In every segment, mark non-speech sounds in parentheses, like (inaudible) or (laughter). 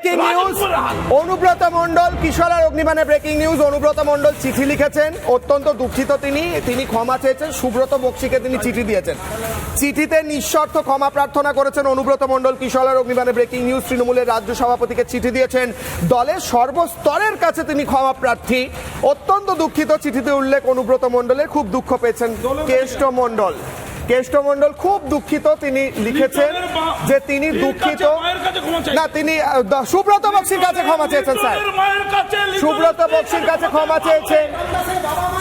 Breaking news. Anubrata Mondal কিশোরার অগ্নিবাণে breaking news. Anubrata Mondal চিঠি লিখেছেন। অত্যন্ত দুঃখিত তিনি। তিনি ক্ষমা চেয়েছেন। সুব্রত বক্সিকে তিনি চিঠি দিয়েছেন। চিঠিতে নিঃশর্ত ক্ষমা প্রার্থনা করেছেন অনুব্রত মণ্ডল কিশোরার অগ্নিবাণে ব্রেকিং নিউজ। তৃণমূলের রাজ্য সভাপতিকে চিঠি দিয়েছেন। দলের সর্বস্তরের কাছে তিনি ক্ষমা প্রার্থী। অত্যন্ত দুঃখিত চিঠিতে উল্লেখ অনুব্রত মণ্ডলের। খুব দুঃখ পেয়েছেন কেষ্ট মণ্ডল। কেষ্ট মণ্ডল খুব দুঃখিত তিনি লিখেছেন যে তিনি দুঃখিত। না তিনি সুব্রত বক্সির কাছে ক্ষমা চেয়েছেন স্যার। সুব্রত বক্সির কাছে ক্ষমা চেয়েছেন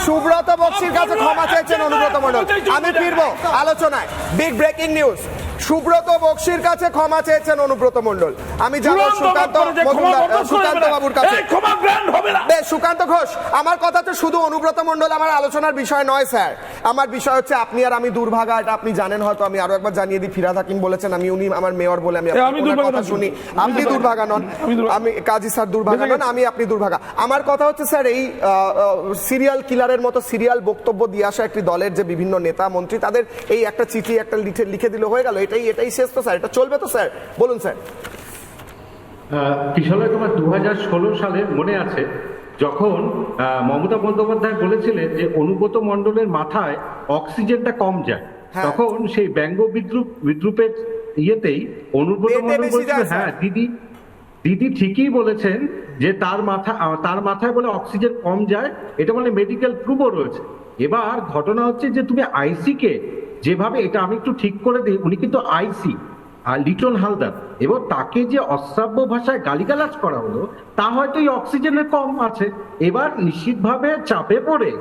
সুব্রত বক্সির কাছে ক্ষমা চেয়েছেন অনুব্রত মণ্ডল। আমি ফিরবো আলোচনায়। বিগ ব্রেকিং নিউজ সুব্রত বক্সির কাছে ক্ষমা চেয়েছেন অনুব্রত মণ্ডল। আমি যাব সুকান্ত সুকান্ত বাবুর কাছে। সুকান্ত ঘোষ আমার কথা তো শুধু অনুব্রত মণ্ডল আমার আলোচনার বিষয় নয় স্যার। আমার বিষয় হচ্ছে আপনি আর আমি দুর্ভাগা এটা আপনি জানেন হয়তো আমি আরও একবার জানিয়ে দিই। ফিরাদ হাকিম বলেছেন আমি উনি আমার মেয়র বলে আমি কথা শুনি। আপনি দুর্ভাগা। নন। আমি কাজী স্যার দুর্ভাগা নন আমি আপনি দুর্ভাগা। আমার কথা হচ্ছে স্যার এই সিরিয়াল কিলারের মতো সিরিয়াল বক্তব্য দিয়ে আসা একটি দলের যে বিভিন্ন নেতা মন্ত্রী তাদের এই একটা চিঠি একটা লিখে লিখে দিলে হয়ে গেল। এটাই এটাই শেষ তো স্যার। এটা চলবে তো স্যার? বলুন স্যার। কিশোরয় তোমার দু হাজার ষোলো সালে মনে আছে যখন মমতা বন্দ্যোপাধ্যায় বলেছিলেন যে অনুব্রত মণ্ডলের মাথায় অক্সিজেনটা কম যায় হ্যাঁ। তখন সেই ব্যঙ্গ বিদ্রুপ বিদ্রুপের ইয়েতেই অনুব্রত পেটে মণ্ডল বলছিল হ্যাঁ দিদি দিদি ঠিকই বলেছেন যে তার মাথা তার মাথায় বলে অক্সিজেন কম যায় এটা বলে মেডিকেল প্রুফও রয়েছে এবার ঘটনা হচ্ছে যে তুমি আইসি কে যেভাবে এটা আমি একটু ঠিক করে দিই উনি কিন্তু আইসি আর লিটন হালদার। এবার তাকে যে অশ্রাব্য ভাষায় গালিগালাজ করা হলো, তা হয়তো এই অক্সিজেনের কম আছে। এবার নিশ্চিতভাবে চাপে পড়ে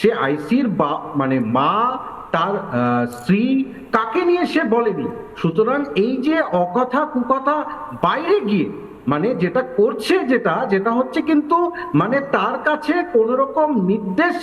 সে আইসির বা মানে মা, তার স্ত্রী, কাকে নিয়ে সে বলেনি? সুতরাং এই যে অকথা কুকথা বাইরে গিয়ে মানে যেটা করছে যেটা যেটা হচ্ছে কিন্তু মানে তার কাছে কোন রকম নির্দেশ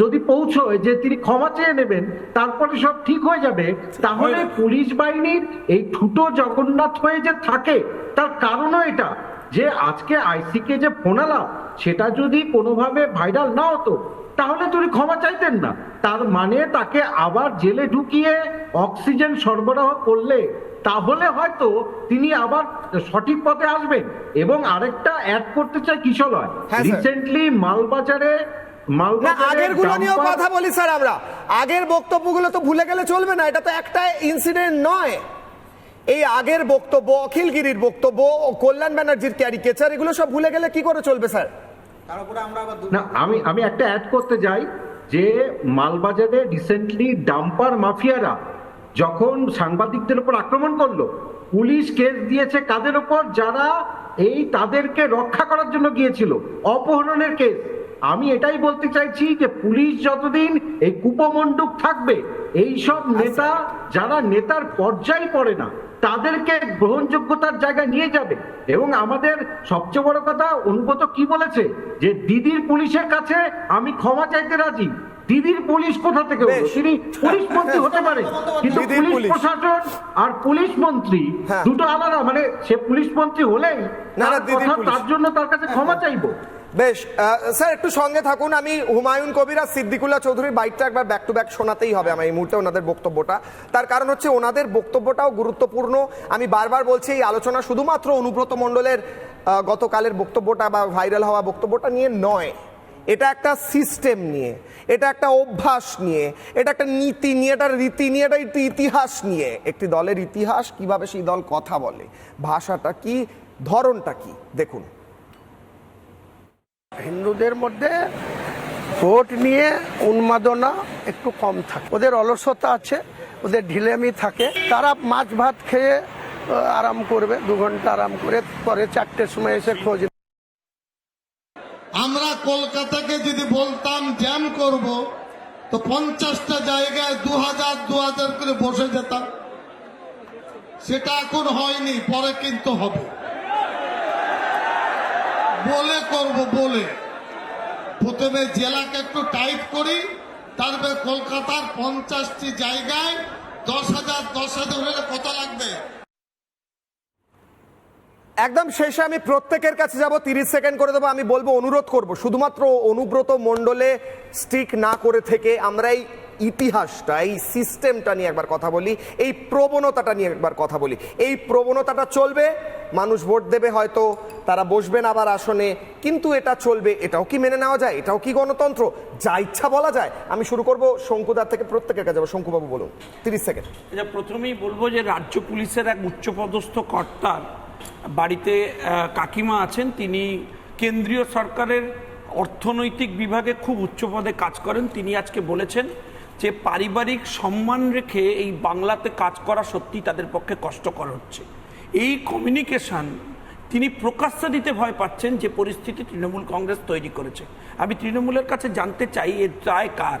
যদি পৌঁছয় যে তিনি ক্ষমা চেয়ে নেবেন তারপরে সব ঠিক হয়ে যাবে তাহলে পুলিশ বাহিনীর এই ঠুটো জগন্নাথ হয়ে যে থাকে তার কারণও এটা। যে আজকে আইসিকে যে ফোনালাম সেটা যদি কোনোভাবে ভাইরাল না হতো তাহলে তুমি ক্ষমা চাইতেন না। তার মানে তাকে আবার জেলে ঢুকিয়ে অক্সিজেন সরবরাহ করলে তাহলে হয়তো তিনি আবার সঠিক পথে আসবেন। এবং আরেকটা অ্যাড করতে চাই কিশলয়। হ্যাঁ, রিসেন্টলি মালবাজারে না মালবাজারে আগেরগুলো নিয়েও কথা বলি স্যার আমরা। আগের বক্তব্যগুলো তো ভুলে গেলে চলবে না এটা তো একটা ইনসিডেন্ট নয়। এই আগের বক্তব্য অখিলগিরির বক্তব্য ও কল্যাণ ব্যানার্জির ক্যারিকেচার এগুলো সব ভুলে গেলে কি করে চলবে স্যার? না আমি আমি একটা অ্যাড করতে যাই যে মালবাজারে রিসেন্টলি ডাম্পার মাফিয়ারা যখন সাংবাদিকদের উপর আক্রমণ করল পুলিশ কেস দিয়েছে কাদের উপর যারা এই তাদেরকে রক্ষা করার জন্য গিয়েছিল অপহরণের কেস আমি এটাই বলতে চাইছি যে পুলিশ যতদিন এই কুপমণ্ডুক থাকবে এই সব নেতা যারা নেতার পর্যায়ে পড়ে না তাদেরকে গ্রহণযোগ্যতার জায়গায় নিয়ে যাবে। এবং আমাদের সবচেয়ে বড় কথা অনুগত কি বলেছে? যে দিদির পুলিশের কাছে আমি ক্ষমা চাইতে রাজি। দিদির পুলিশ কোথা থেকে হলো? তিনি পুলিশ মন্ত্রী হতে (laughs) পারে কিন্তু পুলিশ। প্রশাসন আর পুলিশ মন্ত্রী হ্যাঁ। দুটো আলাদা। মানে সে পুলিশ মন্ত্রী হলেই তার জন্য তার কাছে ক্ষমা চাইব। বেশ স্যার, একটু সঙ্গে থাকুন। আমি হুমায়ুন কবির আর সিদ্দিকুল্লাহ চৌধুরীর বাইকটা একবার ব্যাক টু ব্যাক শোনাতেই হবে আমার এই মুহূর্তে ওনাদের বক্তব্যটা। তার কারণ হচ্ছে ওনাদের বক্তব্যটাও গুরুত্বপূর্ণ। আমি বারবার বলছি, এই আলোচনা শুধুমাত্র অনুব্রত মণ্ডলের গতকালের বক্তব্যটা বা ভাইরাল হওয়া বক্তব্যটা নিয়ে নয়। এটা একটা সিস্টেম নিয়ে, এটা একটা অভ্যাস নিয়ে, এটা একটা নীতি নিয়ে, এটা রীতি নিয়ে, এটা একটি ইতিহাস নিয়ে। একটি দলের ইতিহাস কীভাবে সেই দল কথা বলে, ভাষাটা কি, ধরনটা কি? দেখুন। হিন্দুদের মধ্যে ভোট নিয়ে উন্মাদনা একটু কম থাকে। ওদের অলসতা আছে, ওদের ঢিলেমি থাকে। তারা মাছ ভাত খেয়ে আরাম করবে, দু ঘণ্টা আরাম করে, পরে চারটের সময় এসে খোঁজ আমরা কলকাতাকে যদি বলতাম জ্যাম করব, তো পঞ্চাশটা জায়গায় দু হাজার দু হাজার করে বসে যেতাম। সেটা এখন হয়নি, পরে কিন্তু হবে। বলে করব বলে। প্রথমে জেলাকে একটু টাইপ করি, তারপরে কলকাতার পঞ্চাশটি জায়গায় দশ হাজার দশ হাজার হলে কত লাগবে? একদম শেষে আমি প্রত্যেকের কাছে যাব, তিরিশ সেকেন্ড করে দেবো, আমি বলব, অনুরোধ করব, শুধুমাত্র অনুব্রত মণ্ডলে স্টিক না করে থেকে আমরা এই ইতিহাসটা, এই সিস্টেমটা নিয়ে একবার কথা বলি, এই প্রবণতাটা নিয়ে একবার কথা বলি। এই প্রবণতাটা চলবে, মানুষ ভোট দেবে হয়তো, তারা বসবেন আবার আসনে, কিন্তু এটা চলবে, এটাও কি মেনে নেওয়া যায়, এটাও কি গণতন্ত্র? যা ইচ্ছা বলা যায়। আমি শুরু করব, শঙ্কুদার থেকে প্রত্যেকের কাছে যাব। শঙ্কুবাবু, বলুন, তিরিশ সেকেন্ড। প্রথমেই বলব যে, রাজ্য পুলিশের এক উচ্চপদস্থ কর্তার বাড়িতে কাকিমা আছেন, তিনি কেন্দ্রীয় সরকারের অর্থনৈতিক বিভাগে খুব উচ্চ পদে কাজ করেন। তিনি আজকে বলেছেন যে পারিবারিক সম্মান রেখে এই বাংলাতে কাজ করা সত্যি তাদের পক্ষে কষ্টকর হচ্ছে। এই কমিউনিকেশন তিনি প্রকাশ্যে দিতে ভয় পাচ্ছেন যে পরিস্থিতি তৃণমূল কংগ্রেস তৈরি করেছে। আমি তৃণমূলের কাছে জানতে চাই এর দায় কার?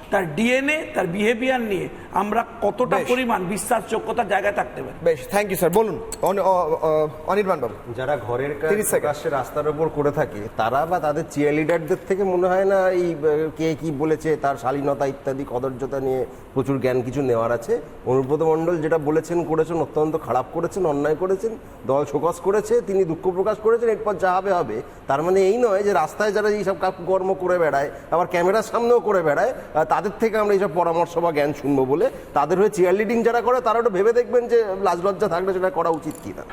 তার ডিএনএ তার বিহেভিয়ার নিয়ে আমরা কতটা পরিমাণ বিশ্বাসযোগ্যতার জায়গায় থাকতে পারি। বেশ থ্যাংক ইউ স্যার বলুন অনি- অ- অ- অনির্বাণ বাবু। যারা ঘরের কাজ 30 সেকেন্ড। প্রকাশ্যে রাস্তার উপর করে থাকে তারা বা তাদের চিয়ার লিডারদের থেকে মনে হয় না এই কে কি বলেছে তার শালীনতা ইত্যাদি কদর্যতা নিয়ে প্রচুর জ্ঞান কিছু নেওয়ার আছে। অনুব্রত মণ্ডল যেটা বলেছেন করেছেন অত্যন্ত খারাপ করেছেন অন্যায় করেছেন দল শোকস করেছে তিনি দুঃখ প্রকাশ করেছেন এরপর যা হবে হবে। তার মানে এই নয় যে রাস্তায় যারা এইসব কর্ম করে বেড়ায় আবার ক্যামেরার সামনেও করে বেড়ায় তাদের থেকে আমরা এইসব পরামর্শ বা জ্ঞান শুনব বলে তাদের হয়ে চিয়ার লিডিং যারা করে তারা ওটা ভেবে দেখবেন যে লাজলজ্জা থাকলে সেটা করা উচিত কি না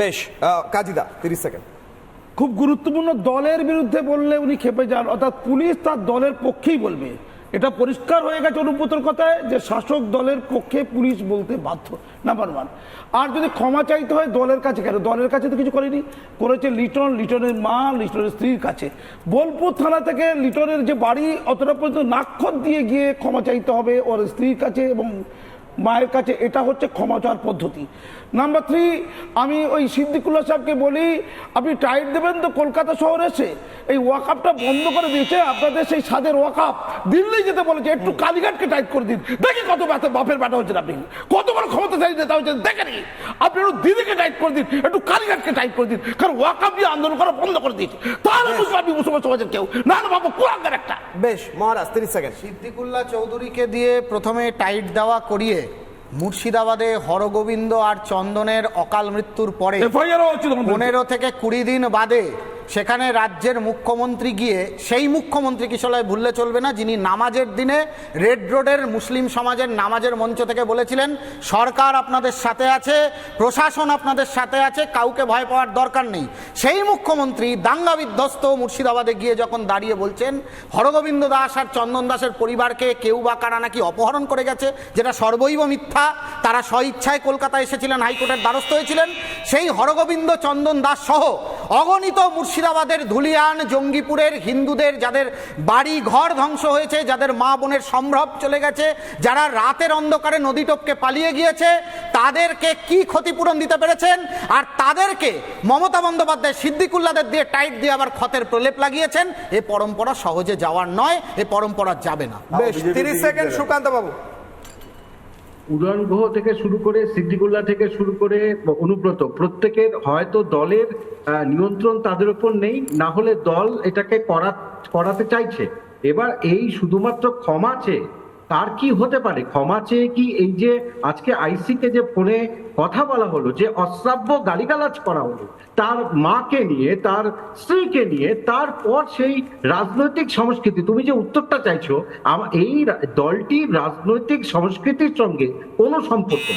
বেশ কাজিদা কাজীদা তিরিশ সেকেন্ড। খুব গুরুত্বপূর্ণ দলের বিরুদ্ধে বললে উনি খেপে যান অর্থাৎ পুলিশ তার দলের পক্ষেই বলবে। এটা পরিষ্কার হয়ে গেছে অনুব্রতর কথায় যে শাসক দলের পক্ষে পুলিশ বলতে বাধ্য নাম্বার ওয়ান আর যদি ক্ষমা চাইতে হয় দলের কাছে কেন? দলের কাছে তো কিছু করেনি। করেছে লিটন, লিটনের মা, লিটনের স্ত্রীর কাছে। বোলপুর থানা থেকে লিটনের যে বাড়ি, অতটা পর্যন্ত নাক্ষর দিয়ে গিয়ে ক্ষমা চাইতে হবে ওর স্ত্রীর কাছে এবং মায়ের কাছে। এটা হচ্ছে ক্ষমা চাওয়ার পদ্ধতি। নাম্বার থ্রি আমি ওই সিদ্দিকুল্লাহ সাহেবকে বলি, আপনি টাইট দেবেন তো কলকাতা শহরে এসে? এই ওয়াকআপটা বন্ধ করে দিয়েছে আপনাদের সেই সাদের ওয়াকআপ। দিল্লি যেতে বলেছে একটু কালীঘাটকে টাইট করে দিন। দেখি কত ব্যথা বাপের ব্যাটা হচ্ছেন আপনি। কত বড় ক্ষমতাশালী নেতা হচ্ছেন দেখে নি আপনি একটু দিদিকে টাইট করে দিন একটু কালীঘাটকে টাইট করে দিন কারণ ওয়াকআপ দিয়ে আন্দোলন করা বন্ধ করে দিয়েছে। তাহলে বুঝব আপনি মুসলমান সমাজের কেউ। না না বাবু কুয়াঙ্গার একটা। বেশ মহারাজ তিরিশ সেকেন্ড। সিদ্দিকুল্লাহ চৌধুরীকে দিয়ে প্রথমে টাইট দেওয়া করিয়ে মুর্শিদাবাদে হরগোবিন্দ আর চন্দনের অকাল মৃত্যুর পরে হচ্ছে পনেরো থেকে কুড়ি দিন বাদে সেখানে রাজ্যের মুখ্যমন্ত্রী গিয়ে, সেই মুখ্যমন্ত্রী কিশলয় ভুললে চলবে না, যিনি নামাজের দিনে রেড রোডের মুসলিম সমাজের নামাজের মঞ্চ থেকে বলেছিলেন, সরকার আপনাদের সাথে আছে, প্রশাসন আপনাদের সাথে আছে, কাউকে ভয় পাওয়ার দরকার নেই। সেই মুখ্যমন্ত্রী দাঙ্গা বিধ্বস্ত মুর্শিদাবাদে গিয়ে যখন দাঁড়িয়ে বলছেন, হরগোবিন্দ দাস আর চন্দন দাসের পরিবারকে কেউ বা কারা নাকি অপহরণ করে গেছে, যেটা সর্বৈব মিথ্যা, তারা স্বইচ্ছায় কলকাতায় এসেছিলেন, হাইকোর্টের দ্বারস্থ হয়েছিলেন, সেই হরগোবিন্দ চন্দন দাস সহ অগণিত মুর্শিদাবাদের ধুলিয়ান জঙ্গিপুরের হিন্দুদের যাদের বাড়ি ঘর ধ্বংস হয়েছে যাদের মা বোনের সম্ভ্রম চলে গেছে যারা রাতের অন্ধকারে নদী টপকে পালিয়ে গিয়েছে তাদেরকে কি ক্ষতিপূরণ দিতে পেরেছেন? আর তাদেরকে মমতা বন্দ্যোপাধ্যায় সিদ্দিকুল্লাদের দিয়ে টাইট দিয়ে আবার ক্ষতের প্রলেপ লাগিয়েছেন। এ পরম্পরা সহজে যাওয়ার নয় এ পরম্পরা যাবে না। বেশ তিরিশ সেকেন্ড সুকান্ত বাবু। উদয়ন গ্রহ থেকে শুরু করে সিদ্দিকুল্লা থেকে শুরু করে অনুব্রত, প্রত্যেকের হয়তো দলের নিয়ন্ত্রণ তাদের উপর নেই, না হলে দল এটাকে করা, করাতে চাইছে। এবার এই শুধুমাত্র ক্ষমা চেয়ে তার কি হতে পারে? ক্ষমা চেয়ে কি এই যে আজকে আইসিকে যে ফোনে কথা বলা হলো, যে অশ্রাব্য গালিগালাজ করা হলো, তার মাকে নিয়ে, তার স্ত্রীকে নিয়ে তারপর সেই রাজনৈতিক সংস্কৃতি, তুমি যে উত্তরটা চাইছো এই দলটি রাজনৈতিক সংস্কৃতির সঙ্গে কোনো সম্পর্ক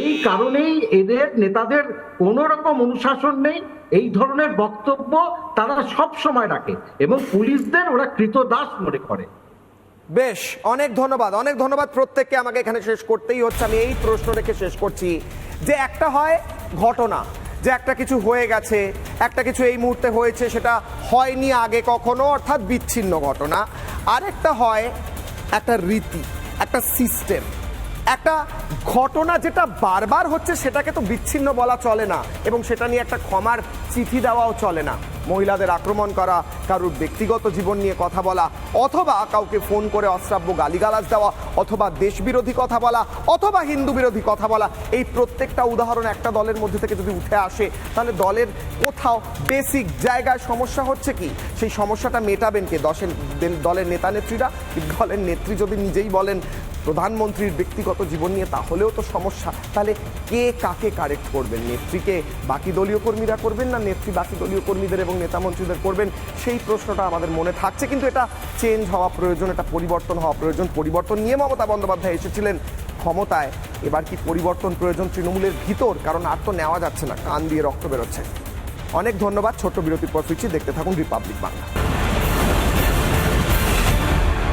এই কারণেই এদের নেতাদের কোনো রকম অনুশাসন নেই। এই ধরনের বক্তব্য তারা সব সময় রাখে এবং পুলিশদের ওরা কৃতদাস মনে করে। বেশ, অনেক ধন্যবাদ অনেক ধন্যবাদ প্রত্যেককে আমাকে এখানে শেষ করতেই হচ্ছে। আমি এই প্রশ্ন রেখে শেষ করছি যে একটা হয় ঘটনা, যে একটা কিছু হয়ে গেছে, একটা কিছু এই মুহূর্তে হয়েছে, সেটা হয়নি আগে কখনো, অর্থাৎ বিচ্ছিন্ন ঘটনা। আরেকটা হয় একটা রীতি, একটা সিস্টেম একটা ঘটনা যেটা বারবার হচ্ছে, সেটাকে তো বিচ্ছিন্ন বলা চলে না, এবং সেটা নিয়ে একটা ক্ষমার চিঠি দেওয়াও চলে না। মহিলাদের আক্রমণ করা, কারুর ব্যক্তিগত জীবন নিয়ে কথা বলা, অথবা কাউকে ফোন করে অশ্রাব্য গালিগালাজ দেওয়া, অথবা দেশবিরোধী কথা বলা, অথবা হিন্দু বিরোধী কথা বলা, এই প্রত্যেকটা উদাহরণ একটা দলের মধ্যে থেকে যদি উঠে আসে, তাহলে দলের কোথাও বেসিক জায়গায় সমস্যা হচ্ছে কি? সেই সমস্যাটা মেটাবেন কে? দশের দলের নেতা নেত্রীরা দলের নেত্রী যদি নিজেই বলেন প্রধানমন্ত্রীর ব্যক্তিগত জীবন নিয়ে তাহলেও তো সমস্যা। তাহলে কে কাকে কারেক্ট করবেন? নেত্রীকে বাকি দলীয় কর্মীরা করবেন না নেত্রী বাকি দলীয় কর্মীদের এবং নেতা মন্ত্রীদের করবেন? সেই প্রশ্নটা আমাদের মনে থাকছে, কিন্তু এটা চেঞ্জ হওয়া প্রয়োজন, এটা পরিবর্তন হওয়া প্রয়োজন। পরিবর্তন নিয়ে মমতা বন্দ্যোপাধ্যায় এসেছিলেন ক্ষমতায়। এবার কি পরিবর্তন প্রয়োজন তৃণমূলের ভিতর? কারণ আর তো নেওয়া যাচ্ছে না, কান দিয়ে রক্ত বেরোচ্ছে। অনেক ধন্যবাদ, ছোট্ট বিরতির পর ফিরছি। দেখতে থাকুন রিপাবলিক বাংলা